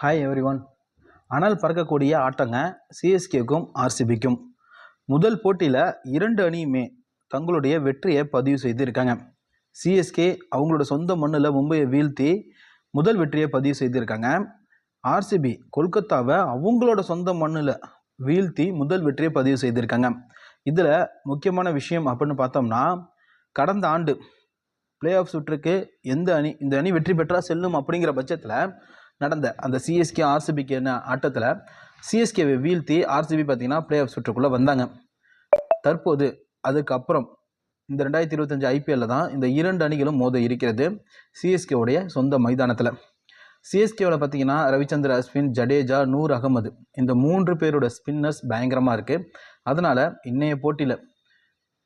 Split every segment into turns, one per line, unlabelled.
Hi every one அனல் பறக்கக்கூடிய ஆட்டங்க சிஎஸ்கேக்கும் ஆர்சிபிக்கும் முதல் போட்டியில் இரண்டு அணியுமே தங்களுடைய வெற்றியை பதிவு செய்திருக்காங்க. சிஎஸ்கே அவங்களோட சொந்த மண்ணில் மும்பையை வீழ்த்தி முதல் வெற்றியை பதிவு செய்திருக்காங்க. ஆர்சிபி கொல்கத்தாவை அவங்களோட சொந்த மண்ணில் வீழ்த்தி முதல் வெற்றியை பதிவு செய்திருக்காங்க. இதில் முக்கியமான விஷயம் அப்படின்னு பார்த்தோம்னா கடந்த ஆண்டு பிளே ஆஃப் சுற்றுக்கு எந்த அணி இந்த அணி வெற்றி பெற்றால் செல்லும் அப்படிங்கிற பட்சத்தில் நடந்த அந்த சிஎஸ்கே ஆர்சிபிக்கு என்ன ஆட்டத்தில் சிஎஸ்கேவை வீழ்த்தி ஆர்சிபி பார்த்தீங்கன்னா பிளே ஆஃப் சுற்றுக்குள்ளே வந்தாங்க. தற்போது அதுக்கப்புறம் இந்த ரெண்டாயிரத்தி இருபத்தஞ்சு ஐபிஎல்ல தான் இந்த இரண்டு அணிகளும் மோத இருக்கிறது சிஎஸ்கேவுடைய சொந்த மைதானத்தில். சிஎஸ்கேவில் பார்த்தீங்கன்னா ரவிச்சந்திர அஸ்வின் ஜடேஜா நூர் அகமது. இந்த மூன்று பேரோட ஸ்பின்னர்ஸ் பயங்கரமாக இருக்குது அதனால் இன்றைய போட்டியில்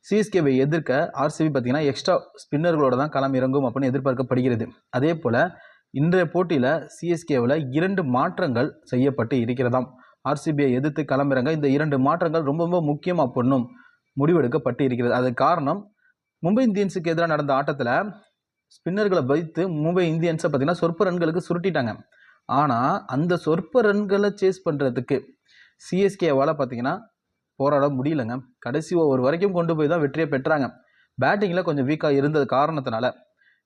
சிஎஸ்கேவை எதிர்க்க ஆர்சிபி பார்த்தீங்கன்னா எக்ஸ்ட்ரா ஸ்பின்னர்களோட தான் களம் இறங்கும் அப்படின்னு எதிர்பார்க்கப்படுகிறது. அதே போல் இன்றைய போட்டியில் சிஎஸ்கேவில் இரண்டு மாற்றங்கள் செய்யப்பட்டு இருக்கிறதாம். ஆர்சிபியை எதிர்த்து களமிறங்க இந்த இரண்டு மாற்றங்கள் ரொம்ப ரொம்ப முக்கியம் அப்படின்னும் முடிவெடுக்கப்பட்டு இருக்கிறது. அது காரணம் மும்பை இந்தியன்ஸுக்கு எதிராக நடந்த ஆட்டத்தில் ஸ்பின்னர்களை வைத்து மும்பை இந்தியன்ஸை பார்த்திங்கன்னா சொற்ப ரன்களுக்கு சுருட்டிட்டாங்க. ஆனால் அந்த சொற்ப ரன்களை சேஸ் பண்ணுறதுக்கு சிஎஸ்கேவால் பார்த்தீங்கன்னா போராட முடியலங்க. கடைசி ஓவர் வரைக்கும் கொண்டு போய் தான் வெற்றியை பெற்றாங்க. பேட்டிங்கில் கொஞ்சம் வீக்காக இருந்தது காரணத்தினால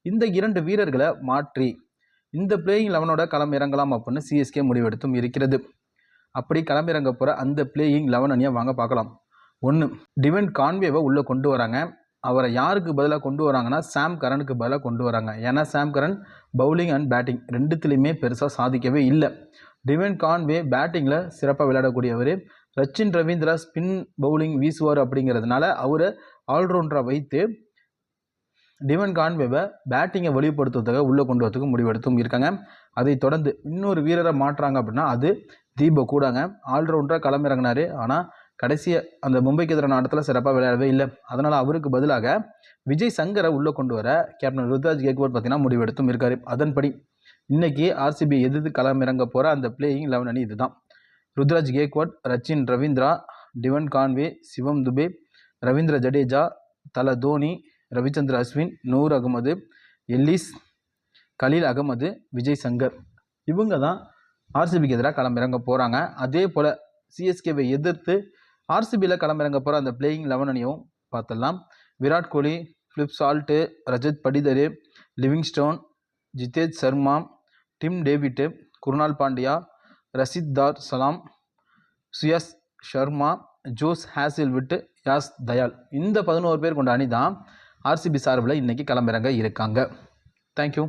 இந்த இரண்டு வீரர்களை மாற்றி இந்த பிளேயிங் லெவனோட களம் இறங்கலாம் அப்படின்னு சிஎஸ்கே முடிவெடுத்தும் இருக்கிறது. அப்படி கிளம்பிறங்க போகிற அந்த பிளேயிங் லெவன் அணியை வாங்க பார்க்கலாம். ஒன்று டிவன் கான்வேவை உள்ளே கொண்டு வராங்க. அவரை யாருக்கு பதிலாக கொண்டு வராங்கன்னா சாம் கரனுக்கு பதிலாக கொண்டு வராங்க. ஏன்னா Sam Curran bowling and batting ரெண்டுத்துலேயுமே பெருசாக சாதிக்கவே இல்லை. டிவன் கான்வே பேட்டிங்கில் சிறப்பாக விளையாடக்கூடியவர். ரச்சின் ரவீந்திரா ஸ்பின் பவுலிங் வீசுவார் அப்படிங்கிறதுனால அவரை ஆல்ரவுண்டராக வைத்து டிவன் கான்வேவை பேட்டிங்கை வெளிப்படுத்துவதாக உள்ளே கொண்டு வரதுக்கு முடிவெடுத்தும் இருக்காங்க. அதை தொடர்ந்து இன்னொரு வீரரை மாற்றுறாங்க அப்படின்னா அது தீப கூடாங்க. ஆல்ரவுண்டராக களமிறங்கினார். ஆனால் கடைசியை அந்த மும்பைக்கு எதிரான ஆட்டத்தில் சிறப்பாக விளையாடவே இல்லை. அதனால் அவருக்கு பதிலாக விஜய் சங்கரை உள்ளே கொண்டு வர கேப்டன் ருத்ராஜ் கேக்வாட் பார்த்தீங்கன்னா முடிவெடுத்தும் இருக்கார். அதன்படி இன்றைக்கி ஆர்சிபி எதிர்த்து களமிறங்க போகிற அந்த பிளேயிங் லெவன் அணி இதுதான். Ruturaj Gaikwad Rachin Ravindra Devon Conway Shivam Dube Ravindra Jadeja Thala Dhoni Ravichandran Ashwin Noor Ahmad Ellis Khaleel Ahmed Vijay Shankar. இவங்க தான் ஆர்சிபிக்கு எதிராக களமிறங்க போகிறாங்க அதே போல் சிஎஸ்கேவை எதிர்த்து ஆர்சிபியில் களமிறங்க போகிற அந்த பிளேயிங் லெவன் அணியும் பார்த்துடலாம். Virat Kohli Philip Salt Rajat Patidar Livingstone Jitesh Sharma Tim David Krunal Pandya Rasikh Dar Salam Suyash Sharma Jose Hazle விட்டு யாஸ் தயால் இந்த பதினோரு பேர் கொண்ட அணி தான் ஆர்சிபி சார்பில் இன்றைக்கி களமிறங்க இருக்காங்க. தேங்க்யூ